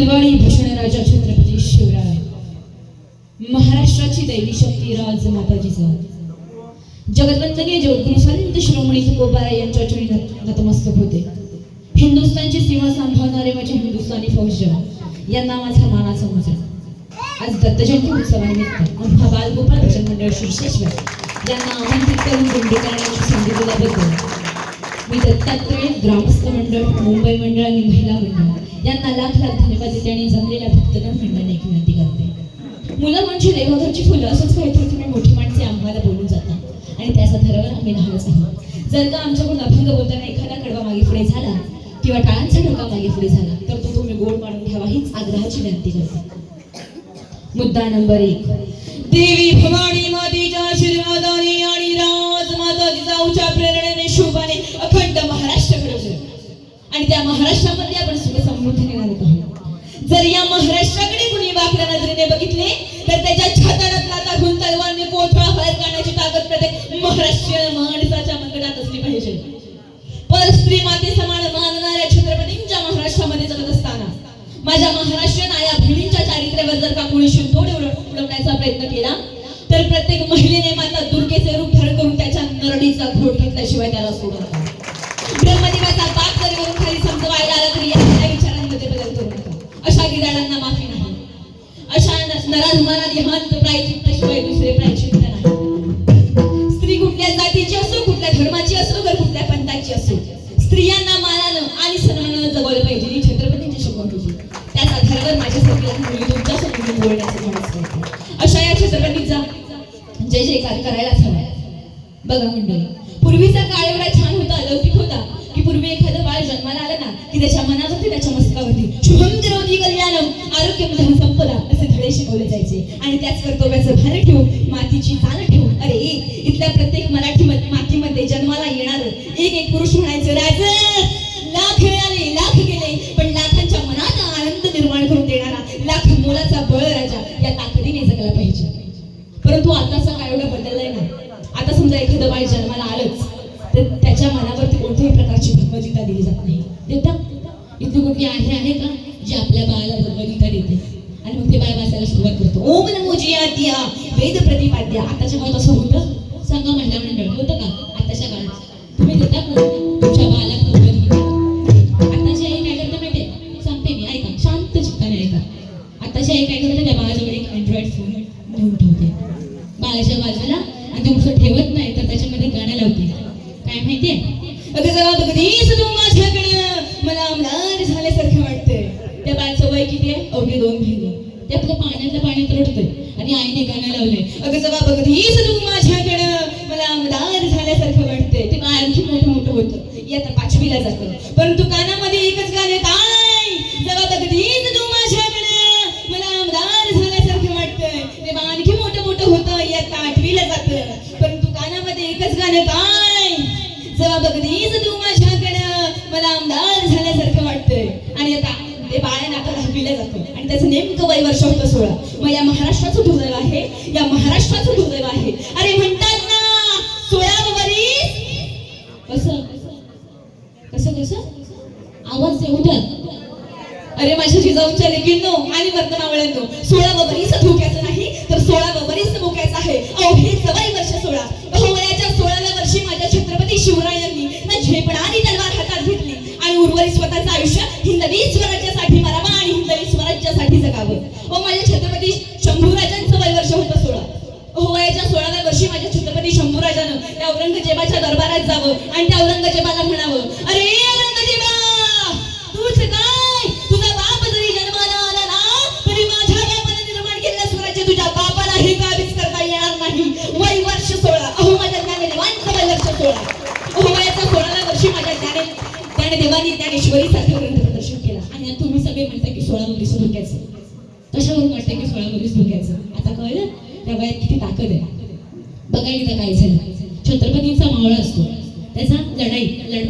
फुलवाडी भूषण राजा छत्रपती शिवराय. महाराष्ट्राची दैवी शक्ती राज माताजी जगतवंदनीय जगद्गुरु संत शिरोमणी तुकोबाराय यांच्या चरणी नतमस्तक होते. हिंदुस्थानची सीमा सांभाळणारे माझे हिंदुस्थानी फौज यांना माझा मानाचा मुजरा आज दत्तजयंती उत्सवानिमित्त आम्हा बालगोपाल भजन मंडळ शिरसेश्वर यांना आमंत्रित करून दिंडी करण्याची संधी दिल्याबद्दल मी दत्तात्रय ग्रामस्थ मंडळ मुंबई मंडळ आणि महिला मंडळ. यांना लाख लाख धन्यवाद देते आणि जमलेल्या भक्तगण मंडळाने एक विनंती करते मुलं म्हणजे देवाघरची फुलं असंच काहीतरी तुम्ही मोठी माणसे आम्हाला बोलून जाता. आणि त्याचा थरावर आम्ही लहानच आहोत. जर का आमच्याकडून अभंग बोलताना एखादा कडवा मागे पुढे झाला किंवा टाळांचा डोका मागे पुढे झाला तर तो तुम्ही गोड मारून ठेवा हीच आग्रहाची विनंती करते. मुद्दा नंबर एक. देवी भवानी मातेच्या आशीर्वादाने आणि त्या महाराष्ट्रामध्ये आपण सुख समृद्धीने राहत आहोत. जर या महाराष्ट्राकडे कुणी वाकड्या नजरेने बघितले तर त्याच्या छाताडात लाता घेऊन तलवारने कोथळा बाहेर काढण्याची ताकद प्रत्येक महाराष्ट्रीय माणसाच्या मंगडात असली पाहिजे. पर स्त्री माते समान मानणाऱ्या छत्रपतींच्या महाराष्ट्रामध्ये जगत असताना माझ्या महाराष्ट्रीयन आया बहिणींच्या चारित्र्यावर जर का कोणी शिंतोड उडवण्याचा प्रयत्न केला तर प्रत्येक महिलेने माता दुर्गेचे रूप धारण करून त्याच्या नरडीचा घोट घेतल्याशिवाय त्याला सोडू. नका माफी नाही अशा न- नराधमाना देहांत प्रायचित्त शिवाय दुसरे प्रायचित्त नाही. स्त्री कुठल्या जातीची असो कुठल्या धर्माची असो तर कुठल्या पंथाची असो स्त्रियांना मानानं आणि सन्मानानं जगवलं पाहिजे ही छत्रपतींची शिकवण होती. त्याच आधारावर माझ्यासाठी लहान मुली तुमच्यासमोर बोलण्याचं माणूस करते अशा या छत्रपतीचा जय जयकार करायलाच हवा. बघा मंडळी पूर्वीचा काळ एवढा छान धडे जायचे. आणि त्याच कर्तव्याचं भार ठेवून मातीची चाल ठेवून अरे इथल्या प्रत्येक मराठी मातीमध्ये जन्माला येणार एक एक पुरुष म्हणायचं राज लाख मिळाले लाख गेले पण लाखांच्या मनात आनंद निर्माण करून देणारा लाख मोलाचा बळ राजा या ताकदीने जगला पाहिजे. परंतु आताचा काय एवढं बदललाय ना? आता समजा एखादं बाळ जन्माला आलंच तर त्याच्या मनावरती कोणत्याही प्रकारची भगवद्गीता दिली जात नाही. देता इथे कुठली आहे आहे का? जी आपल्या बाळाला भगवद्गीता देते. आणि मग ते बाय वाचायला सुरुवात करतो. ओम नमो जियातिया वेद प्रतिपाद्या. आताच्या काळात असं होतं सांगा महिला मंडळ होतं का? आताच्या काळात. तुम्ही देता का? तुमच्या बाळाला आताची आई काय करते सांगते मी ऐका. शांत चित्ताने ऐका. आताची आई काय करते त्या बाळाजवळ एक अँड्रॉइड फोन घेऊन ठेवते. बाळाच्या बाजूला आणि ते ठेवत नाही तर त्याच्यामध्ये गाणं लावते. काय माहितीये? अगं जरा तू माझ्याकडे. मला आमदार झाल्यासारखं वाटतंय. त्या बाळाचं वय किती आहे? अवघे दोन महिने. त्यातलं आपल्या पाण्यातल्या पाण्यात रडतंय आणि आईने गाणं लावलंय. अगं जवा बघत ही तू माझ्याकडं. मला आमदार झाल्यासारखं वाटतंय. ते बाळ आणखी मोठं मोठं होतं? येता पाचवीला जातं. परंतु कानामध्ये एकच गाणं काय जवा बघत ही तू माझ्याकडं. मला आमदार झाल्यासारखं वाटतंय. ते आणखी मोठं मोठं होतं इयत्ता आठवीला जातं. परंतु कानामध्ये एकच गाणं काय जवा बघत ही तू माझ्याकडं. मला आमदार झाल्यासारखं बाळाने जातं. आणि त्याचं नेमकं वय वर्ष होतं सोळा. मग या महाराष्ट्राचं दुर्दैव आहे. या महाराष्ट्राचं दुर्दैव आहे. अरे म्हणतात ना सोळा वरीस. कसं? कसं कसं? आवाज येऊ द्या अरे माझ्या जिजाऊच्या लेकींनो आणि वर्तमावळ्यांनो सोळा वरीस धोक्याचं नाही तर सोळा वरीस धोक्याचं आहे. अहो हे सवय वर्ष सोळा. बहुवयाच्या सोळाव्या वर्षी माझ्या छत्रपती शिवरायांनी झेपणारी तलवार हातात घेतली आणि उर्वरित स्वतःचं आयुष्य हिंदवी स्वराज्यासाठी मरावा स्वराज्यासाठी जगावं हो, माझ्या छत्रपती शंभूराजांचं वय वर्ष होतं सोळा. अहो वयाच्या सोळाव्या वर्षी माझ्या छत्रपती शंभूराजानं त्या औरंगजेबाच्या दरबारात जावं आणि त्या औरंगजेबाला म्हणावं अरे औरंगजेबा तूच काय? तुझा बाप जरी जन्माला आला ना तरी माझ्या बापाने निर्माण केलेलं स्वराज्य तुझ्या बापाला हे काबीज करता येणार नाही. वय वर्ष सोळा. अहो माझ्या ज्ञाने देवांचं वय वर्ष सोळा. अहो वयाच्या सोळाव्या वर्षी माझ्या ज्ञाने त्याने देवानी ज्ञानेश्वरी सारखं ग्रंथ प्रदर्शन केला. आणि तुम्ही सगळे म्हणता की सोळा वर्ष धोक्याचं कशावरून वाटतं की सोळा मध्येच धोक्याचं आता कळलं? त्या वयात किती ताकद आहे. बघा इथं काय झालं छत्रपतींचा मावळा असतो. त्याचा लढाई लढता